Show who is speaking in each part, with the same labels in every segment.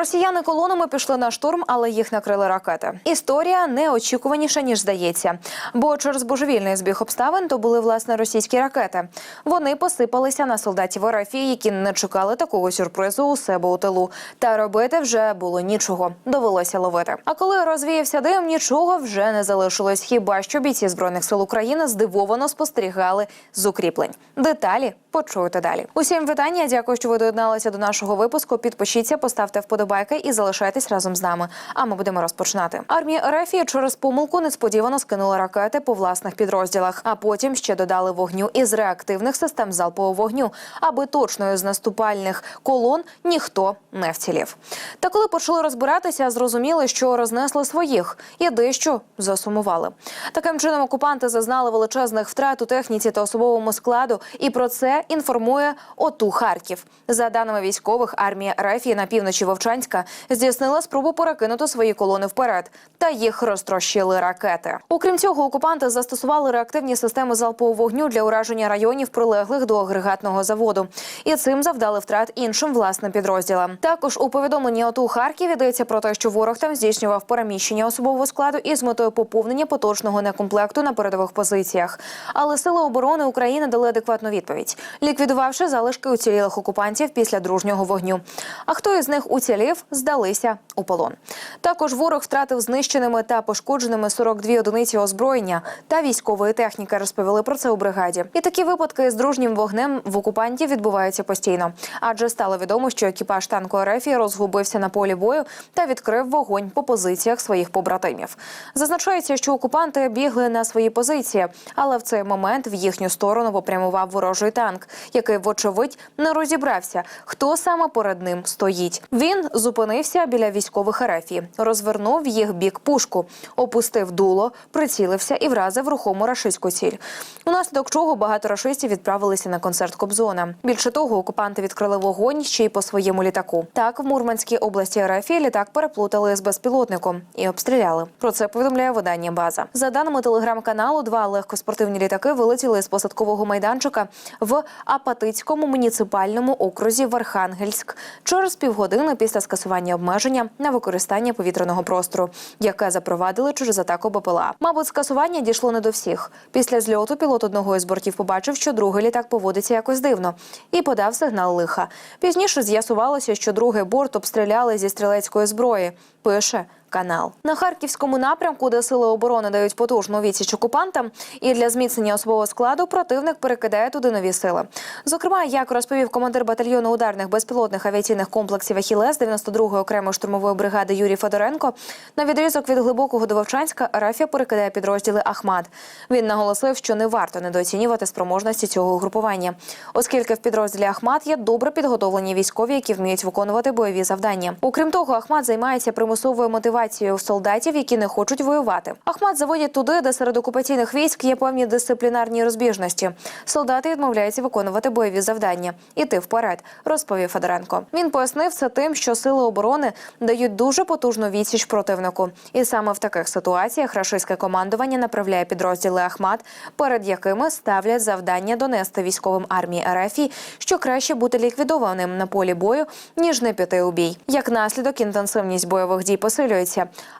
Speaker 1: Росіяни колонами пішли на штурм, але їх накрили ракети. Історія неочікуваніша ніж здається. Бо через божевільний збіг обставин то були власне російські ракети. Вони посипалися на солдатів РФ, які не чекали такого сюрпризу у себе у тилу. Та робити вже було нічого. Довелося ловити. А коли розвіявся дим, нічого вже не залишилось. Хіба що бійці збройних сил України здивовано спостерігали з укріплень. Деталі почуєте далі. Усім вітання. Дякую, що ви доєдналися до нашого випуску. Підпишіться, поставте вподобайки і залишайтесь разом з нами. А ми будемо розпочинати. Армія РФ через помилку несподівано скинула ракети по власних підрозділах, а потім ще додали вогню із реактивних систем залпового вогню, аби точно з наступальних колон ніхто не вцілів. Та коли почали розбиратися, зрозуміли, що рознесли своїх і дещо засумували. Таким чином окупанти зазнали величезних втрат у техніці та особовому складу, і про це інформує ОТУ Харків. За даними військових, армія РФ на півночі Вовчанська здійснила спробу перекинути свої колони вперед, та їх розтрощили ракети. Окрім цього, окупанти застосували реактивні системи залпового вогню для ураження районів, прилеглих до агрегатного заводу, і цим завдали втрат іншим власним підрозділам. Також у повідомленні ОТУ Харків йдеться про те, що ворог там здійснював переміщення особового складу із метою поповнення поточного некомплекту на передових позиціях. Але сили оборони України дали адекватну відповідь, ліквідувавши залишки уцілілих окупантів після дружнього вогню. А хто із них уцілів, здалися у полон. Також ворог втратив знищеними та пошкодженими 42 одиниці озброєння та військової техніки. Розповіли про це у бригаді. І такі випадки з дружнім вогнем в окупантів відбуваються постійно, адже стало відомо, що екіпаж танку РФ розгубився на полі бою та відкрив вогонь по позиціях своїх побратимів. Зазначається, що окупанти бігли на свої позиції, але в цей момент в їхню сторону попрямував ворожий танк, який, вочевидь, не розібрався, хто саме перед ним стоїть. Він зупинився біля військових РФ, розвернув їх бік пушку, опустив дуло, прицілився і вразив рухому рашистську ціль. Унаслідок чого багато рашистів відправилися на концерт Кобзона. Більше того, окупанти відкрили вогонь ще й по своєму літаку. Так, в Мурманській області РФ літак переплутали з безпілотником і обстріляли. Про це повідомляє видання База. За даними телеграм-каналу, два легкоспортивні літаки вилетіли з посадкового майданчика в Апатицькому муніципальному окрузі в Архангельськ через півгодини після скасування обмеження на використання повітряного простору, яке запровадили через атаку БПЛА. Мабуть, скасування дійшло не до всіх. Після зльоту пілот одного із бортів побачив, що другий літак поводиться якось дивно, і подав сигнал лиха. Пізніше з'ясувалося, що другий борт обстріляли зі стрілецької зброї. Пише канал на харківському напрямку, де сили оборони дають потужну відсіч окупантам, і для зміцнення особового складу противник перекидає туди нові сили. Зокрема, як розповів командир батальйону ударних безпілотних авіаційних комплексів Ахілес 92-ї окремої штурмової бригади Юрій Федоренко, на відрізок від глибокого до Вовчанська Рафія перекидає підрозділи Ахмат. Він наголосив, що не варто недооцінювати спроможності цього угрупування, оскільки в підрозділі Ахмат є добре підготовлені військові, які вміють виконувати бойові завдання. Окрім того, Ахмат займається примусовою мотивацією солдатів, які не хочуть воювати. Ахмат заводять туди, де серед окупаційних військ є певні дисциплінарні розбіжності. Солдати відмовляються виконувати бойові завдання. Іти вперед, розповів Федоренко. Він пояснив це тим, що сили оборони дають дуже потужну відсіч противнику, і саме в таких ситуаціях рашистське командування направляє підрозділи Ахмат, перед якими ставлять завдання донести військовим армії РФ, що краще бути ліквідованим на полі бою ніж не піти у бій. Як наслідок, інтенсивність бойових дій посилюється.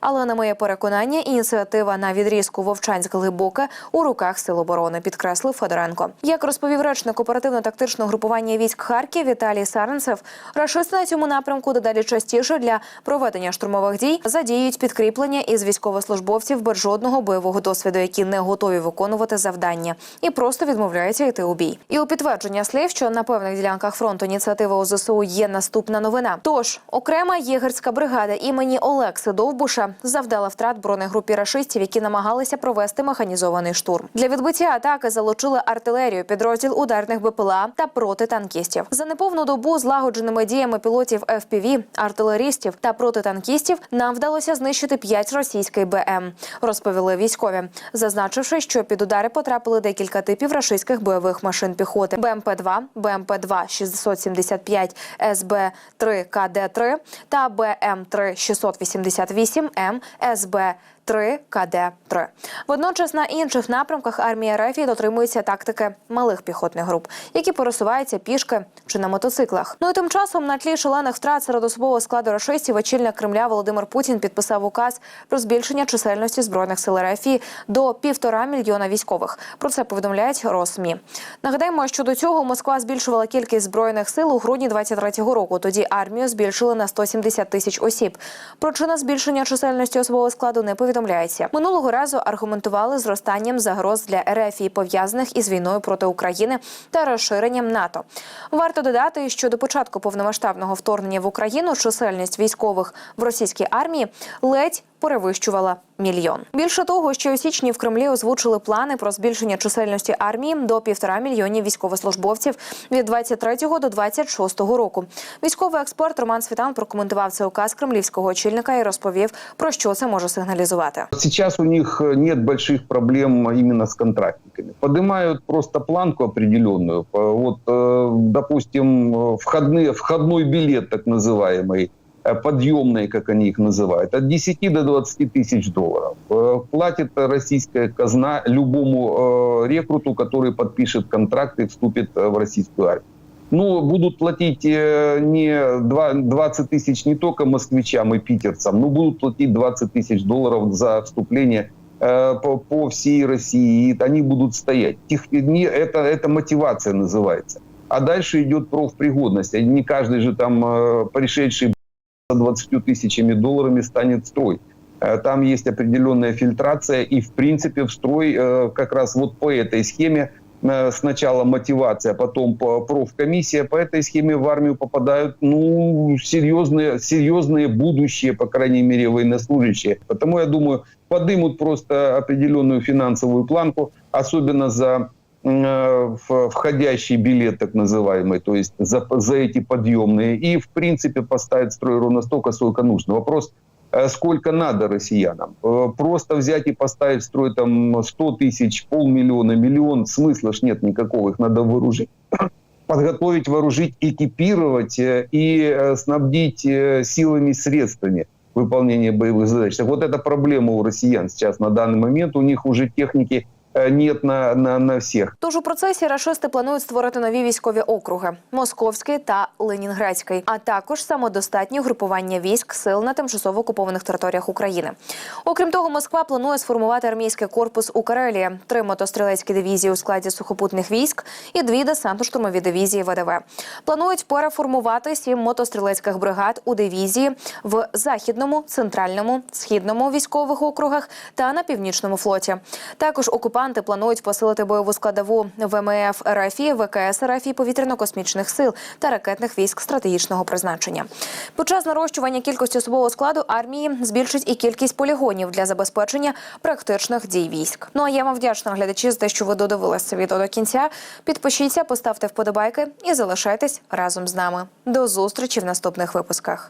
Speaker 1: Але на моє переконання, ініціатива на відрізку Вовчанськ глибоке у руках сил оборони, підкреслив Федоренко. Як розповів речник оперативно-тактичного групування військ Харків Віталій Саренцев, рашисти на цьому напрямку дедалі частіше для проведення штурмових дій задіють підкріплення із військовослужбовців без жодного бойового досвіду, які не готові виконувати завдання і просто відмовляються йти у бій. І у підтвердження слів, що на певних ділянках фронту ініціативи ОЗСУ є наступна новина. Тож окрема єгерська бригада імені Олекси Довбуша завдала втрат бронегрупі рашистів, які намагалися провести механізований штурм. Для відбиття атаки залучили артилерію, підрозділ ударних БПЛА та протитанкістів. За неповну добу злагодженими діями пілотів ФПВ, артилерістів та протитанкістів нам вдалося знищити п'ять російських БМ. Розповіли військові, зазначивши, що під удари потрапили декілька типів рашистських бойових машин піхоти: БМП 2 БМП 2 675 СБ 3 КД 3 та БМ 3 680 58М СБ 3 КД-3. Водночас на інших напрямках армія РФ дотримується тактики малих піхотних груп, які пересуваються пішки чи на мотоциклах. Ну і тим часом на тлі шалених втрат серед особового складу рашистів очільник Кремля Володимир Путін підписав указ про збільшення чисельності збройних сил РФ до півтора мільйона військових. Про це повідомляють Росмі. Нагадаємо, що до цього Москва збільшувала кількість збройних сил у грудні 23-го року. Тоді армію збільшили на 170 тисяч осіб. Причина збільшення чисельності особового складу не повідомляється. Минулого разу аргументували зростанням загроз для РФ, пов'язаних із війною проти України та розширенням НАТО. Варто додати, що до початку повномасштабного вторгнення в Україну чисельність військових в російській армії ледь перевищувала мільйон. Більше того, що у січні в Кремлі озвучили плани про збільшення чисельності армії до півтора мільйонів військовослужбовців від 23 до 26 року. Військовий експерт Роман Світан прокоментував цей указ кремлівського очільника і розповів, про що це може сигналізувати.
Speaker 2: Сейчас у них э, нет больших проблем именно с контрактниками. Поднимают просто планку определенную. По- Вот, э, допустим, э, входные, входной билет так называемый, э, Подъемные, как они их называют, от 10 до 20 тысяч долларов. Э, Платит российская казна любому э, рекруту, который подпишет контракт и вступит э, в российскую армию. Ну, будут платить э, не два- 20 тысяч не только москвичам и питерцам, но будут платить 20 тысяч долларов за вступление э, по, всей России. И они будут стоять. Это, это мотивация называется. А дальше идет профпригодность. Не каждый же там э, пришедший 20 тысячами долларами станет строй. Э, Там есть определенная фильтрация, и в принципе в строй э, как раз вот по этой схеме э, сначала мотивация, потом по- профкомиссия. По этой схеме в армию попадают ну, серьезные, серьезные будущие, по крайней мере, военнослужащие. Потому я думаю, подымут просто определенную финансовую планку, особенно за входящий билет, так называемый, то есть за, за эти подъемные, и в принципе поставить строй ровно столько, сколько нужно. Вопрос, э, сколько надо россиянам. Э, Просто взять и поставить в строй там 100 тысяч, полмиллиона, миллион, смысла ж нет никакого, их надо вооружить. Подготовить, вооружить, экипировать э, и э, снабдить э, силами, средствами выполнения боевых задач. Так вот, это проблема у россиян сейчас на данный момент. У них уже техники э, нет на, на, на всех.
Speaker 1: Тож у процесі рашисти планують створити нові військові округи Московський та Ленінградський, а також самодостатні групування військ сил на тимчасово окупованих територіях України. Окрім того, Москва планує сформувати армійський корпус у Карелії, три мотострілецькі дивізії у складі сухопутних військ і дві десантно-штурмові дивізії ВДВ. Планують переформувати сім мотострілецьких бригад у дивізії в західному, центральному, східному військових округах та на північному флоті. Також окупанти планують посилити бойову складову ВМФ РФ, ВКС РФ, повітряно-космічних сил та ракетних військ стратегічного призначення. Під час нарощування кількості особового складу армії збільшить і кількість полігонів для забезпечення практичних дій військ. Ну а я вам вдячна глядачі за те, що ви додивилися це відео до кінця. Підпишіться, поставте вподобайки і залишайтесь разом з нами. До зустрічі в наступних випусках.